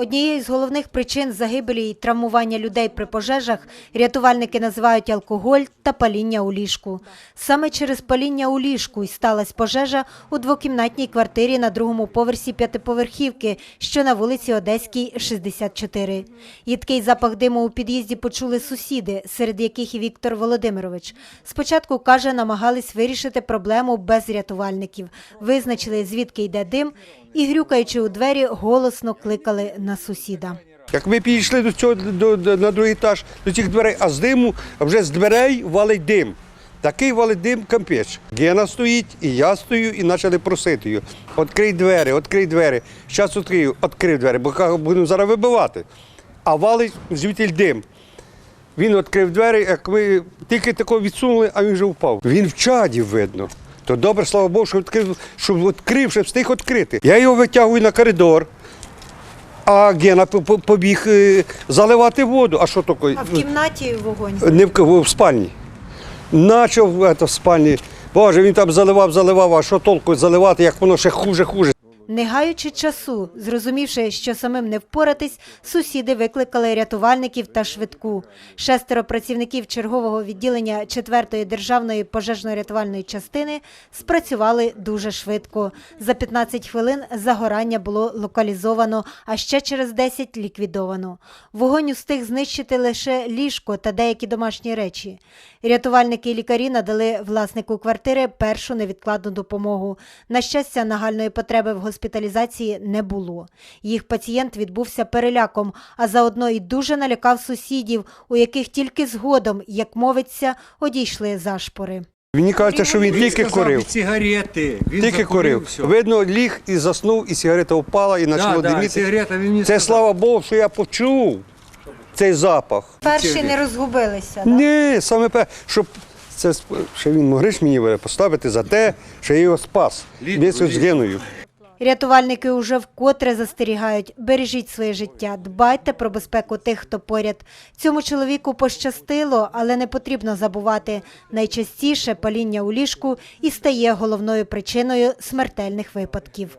Однією з головних причин загибелі і травмування людей при пожежах рятувальники називають алкоголь та паління у ліжку. Саме через паління у ліжку й сталася пожежа у двокімнатній квартирі на другому поверсі п'ятиповерхівки, що на вулиці Одеській, 64. Їдкий запах диму у під'їзді почули сусіди, серед яких і Віктор Володимирович. Спочатку, каже, намагались вирішити проблему без рятувальників. Визначили, звідки йде дим, і, грюкаючи у двері, голосно кликали сусіда. Як ми підійшли до цього до, до- на другий етаж, до цих дверей, а з диму, вже з дверей валить дим. Такий валить дим кампеч. Гена стоїть, і я стою, і почали просити її. Відкрий двері, відкрий двері. Зараз відкрию, відкрив двері, бо будемо зараз вибивати. А валить звідти дим. Він відкрив двері, як ми тільки тако відсунули, а він вже впав. Він в чаді видно. То добре, слава Богу, що відкрив, щоб відкрив, щоб встиг відкрити. Я його витягую на коридор. А Гена по- по- побіг е, заливати воду. А що таке? А в кімнаті вогонь. Не в, в спальні. Начав е, в спальні. Боже, він там заливав, заливав, а що толку заливати, як воно ще хуже, хуже. Не гаючи часу, зрозумівши, що самим не впоратись, сусіди викликали рятувальників та швидку. Шестеро працівників чергового відділення 4-ї державної пожежно-рятувальної частини спрацювали дуже швидко. За 15 хвилин загорання було локалізовано, а ще через 10 ліквідовано. Вогонь устиг знищити лише ліжко та деякі домашні речі. Рятувальники і лікарі надали власнику квартири першу невідкладну допомогу. На щастя, нагальної потреби в госпіталізації не було. Їх пацієнт відбувся переляком, а заодно і дуже налякав сусідів, у яких тільки згодом, як мовиться, одійшли зашпори. Мені кажеться, що він тільки сказав, курив. від сигарети. Він Тільки курив. все. Видно, ліг і заснув, і сигарета впала, і почало да, диміти. мені Це сказав. слава Богу, що я почув цей запах. Перші не розгубилися. Да? Ні, саме пе, щоб це ще він могриш мені поставити за те, що я його спас. Місяць з. Геною. Рятувальники уже вкотре застерігають: бережіть своє життя, дбайте про безпеку тих, хто поряд. Цьому чоловіку пощастило, але не потрібно забувати. Найчастіше паління у ліжку і стає головною причиною смертельних випадків.